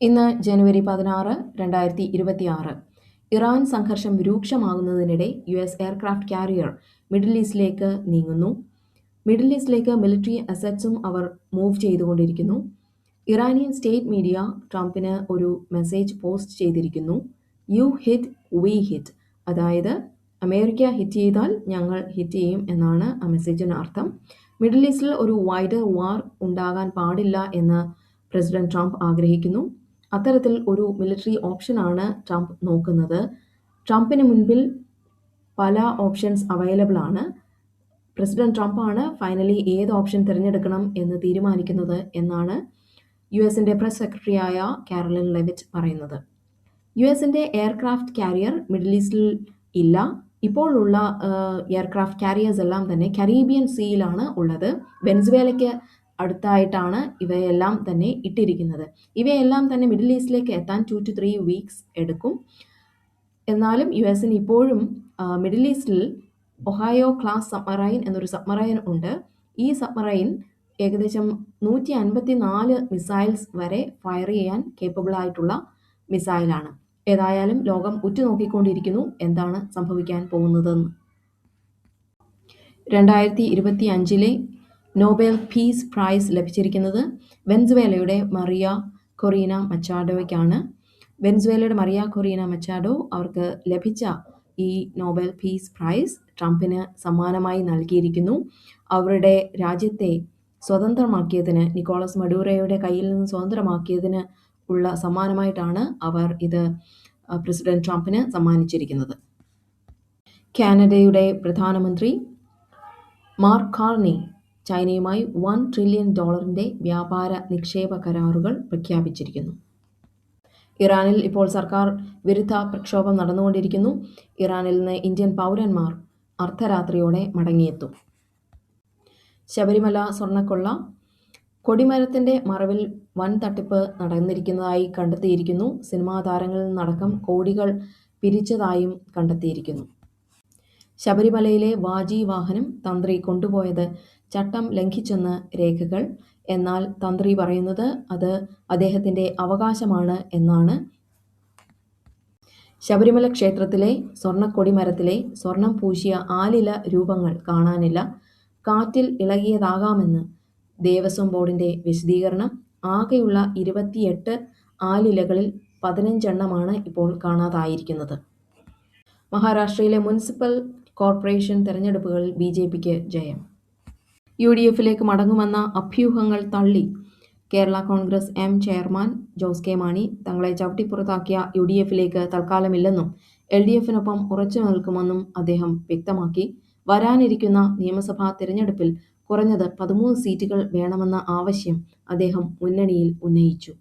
ഇന്ന് ജനുവരി പതിനാറ് രണ്ടായിരത്തി ഇരുപത്തിയാറ്. ഇറാൻ സംഘർഷം രൂക്ഷമാകുന്നതിനിടെ U S aircraft carrier middle ഈസ്റ്റിലേക്ക് നീങ്ങുന്നു. മിഡിൽ ഈസ്റ്റിലേക്ക് മിലിറ്ററി അസറ്റ്സും അവർ മൂവ് ചെയ്തുകൊണ്ടിരിക്കുന്നു. ഇറാനിയൻ സ്റ്റേറ്റ് മീഡിയ ട്രംപിന് ഒരു മെസ്സേജ് പോസ്റ്റ് ചെയ്തിരിക്കുന്നു. You hit we hit. അതായത് അമേരിക്ക ഹിറ്റ് ചെയ്താൽ ഞങ്ങൾ ഹിറ്റ് ചെയ്യും എന്നാണ് ആ മെസ്സേജിന് അർത്ഥം. മിഡിൽ ഈസ്റ്റിൽ ഒരു വൈഡർ വാർ ഉണ്ടാകാൻ പാടില്ല എന്ന് പ്രസിഡന്റ് ട്രംപ് ആഗ്രഹിക്കുന്നു. അത്തരത്തിൽ ഒരു മിലിറ്ററി ഓപ്ഷനാണ് ട്രംപ് നോക്കുന്നത്. ട്രംപിന് മുൻപിൽ പല ഓപ്ഷൻസ് അവൈലബിൾ ആണ്. പ്രസിഡന്റ് ട്രംപ് ആണ് ഫൈനലി ഏത് ഓപ്ഷൻ തിരഞ്ഞെടുക്കണം എന്ന് തീരുമാനിക്കുന്നത് എന്നാണ് യു എസിന്റെ പ്രസ് സെക്രട്ടറിയായ കാരലിൻ ലെവിറ്റ് പറയുന്നത്. യു എസിന്റെ എയർക്രാഫ്റ്റ് കാരിയർ മിഡിൽ ഈസ്റ്റിൽ ഇല്ല. ഇപ്പോഴുള്ള എയർക്രാഫ്റ്റ് കാരിയേഴ്സ് എല്ലാം തന്നെ കരീബിയൻ സീയിലാണ് ഉള്ളത്. വെനസ്വേലയ്ക്ക് അടുത്തായിട്ടാണ് ഇവയെല്ലാം തന്നെ ഇട്ടിരിക്കുന്നത്. ഇവയെല്ലാം തന്നെ മിഡിൽ ഈസ്റ്റിലേക്ക് എത്താൻ ടു ടു ത്രീ വീക്സ് എടുക്കും. എന്നാലും യു എസിന് ഇപ്പോഴും മിഡിൽ ഈസ്റ്റിൽ ഒഹായോ ക്ലാസ് സബ്മറൈൻ എന്നൊരു സബ്മറൈൻ ഉണ്ട്. ഈ സബ്മറൈൻ ഏകദേശം നൂറ്റി അൻപത്തി നാല് മിസൈൽസ് വരെ ഫയർ ചെയ്യാൻ കേപ്പബിൾ ആയിട്ടുള്ള മിസൈലാണ്. ഏതായാലും ലോകം ഉറ്റുനോക്കിക്കൊണ്ടിരിക്കുന്നു. എന്താണ് സംഭവിക്കാൻ പോകുന്നതെന്ന്. രണ്ടായിരത്തി ഇരുപത്തി അഞ്ചിലെ നോബൽ പീസ് പ്രൈസ് ലഭിച്ചിരിക്കുന്നത് വെൻസുവേലയുടെ മറിയ കൊറീന മച്ചാഡോയ്ക്കാണ്. വെൻസുവേലയുടെ മറിയ കൊറീന മച്ചാഡോ അവർക്ക് ലഭിച്ച ഈ നോബൽ പീസ് പ്രൈസ് ട്രംപിന് സമ്മാനമായി നൽകിയിരിക്കുന്നു. അവരുടെ രാജ്യത്തെ സ്വതന്ത്രമാക്കിയതിന് നിക്കോളസ് മഡൂറയുടെ കയ്യിൽ നിന്ന് സ്വതന്ത്രമാക്കിയതിന് ഉള്ള സമ്മാനമായിട്ടാണ് അവർ ഇത് പ്രസിഡന്റ് ട്രംപിന് സമ്മാനിച്ചിരിക്കുന്നത്. കാനഡയുടെ പ്രധാനമന്ത്രി മാർക്ക് കാർണി ചൈനയുമായി വൺ ട്രില്യൺ ഡോളറിന്റെ വ്യാപാര നിക്ഷേപ കരാറുകൾ പ്രഖ്യാപിച്ചിരിക്കുന്നു. ഇറാനിൽ ഇപ്പോൾ സർക്കാർ വിരുദ്ധ പ്രക്ഷോഭം നടന്നുകൊണ്ടിരിക്കുന്നു. ഇറാനിൽ നിന്ന് ഇന്ത്യൻ പൗരന്മാർ അർദ്ധരാത്രിയോടെ മടങ്ങിയെത്തും. ശബരിമല സ്വർണക്കൊള്ള കൊടിമരത്തിന്റെ മറവിൽ വൻ തട്ടിപ്പ് നടന്നിരിക്കുന്നതായി കണ്ടെത്തിയിരിക്കുന്നു. സിനിമാ താരങ്ങളിൽ നിന്നടക്കം കോടികൾ പിരിച്ചതായും കണ്ടെത്തിയിരിക്കുന്നു. ശബരിമലയിലെ വാജി വാഹനം തന്ത്രി കൊണ്ടുപോയത് ചട്ടം ലംഘിച്ചെന്ന് രേഖകൾ. എന്നാൽ തന്ത്രി പറയുന്നത് അത് അദ്ദേഹത്തിന്റെ അവകാശമാണ് എന്നാണ്. ശബരിമല ക്ഷേത്രത്തിലെ സ്വർണക്കൊടിമരത്തിലെ സ്വർണം പൂശിയ ആലില രൂപങ്ങൾ കാണാനില്ല. കാറ്റിൽ ഇളകിയതാകാമെന്ന് ദേവസ്വം ബോർഡിന്റെ വിശദീകരണം. ആകെയുള്ള ഇരുപത്തിയെട്ട് ആലിലകളിൽ പതിനഞ്ചെണ്ണമാണ് ഇപ്പോൾ കാണാതായിരിക്കുന്നത്. മഹാരാഷ്ട്രയിലെ മുനിസിപ്പൽ കോർപ്പറേഷൻ തെരഞ്ഞെടുപ്പുകളിൽ ബി ജയം. യു ഡി എഫിലേക്ക് മടങ്ങുമെന്ന അഭ്യൂഹങ്ങൾ തള്ളി. Kerala Congress M chairman Jose K Mani തങ്ങളെ ചവിട്ടിപ്പുറത്താക്കിയ യു ഡി എഫിലേക്ക് തൽക്കാലമില്ലെന്നും എൽ ഡി എഫിനൊപ്പം ഉറച്ചു നിൽക്കുമെന്നും അദ്ദേഹം വ്യക്തമാക്കി. വരാനിരിക്കുന്ന നിയമസഭാ തിരഞ്ഞെടുപ്പിൽ കുറഞ്ഞത് പതിമൂന്ന് സീറ്റുകൾ വേണമെന്ന ആവശ്യം അദ്ദേഹം മുന്നണിയിൽ ഉന്നയിച്ചു.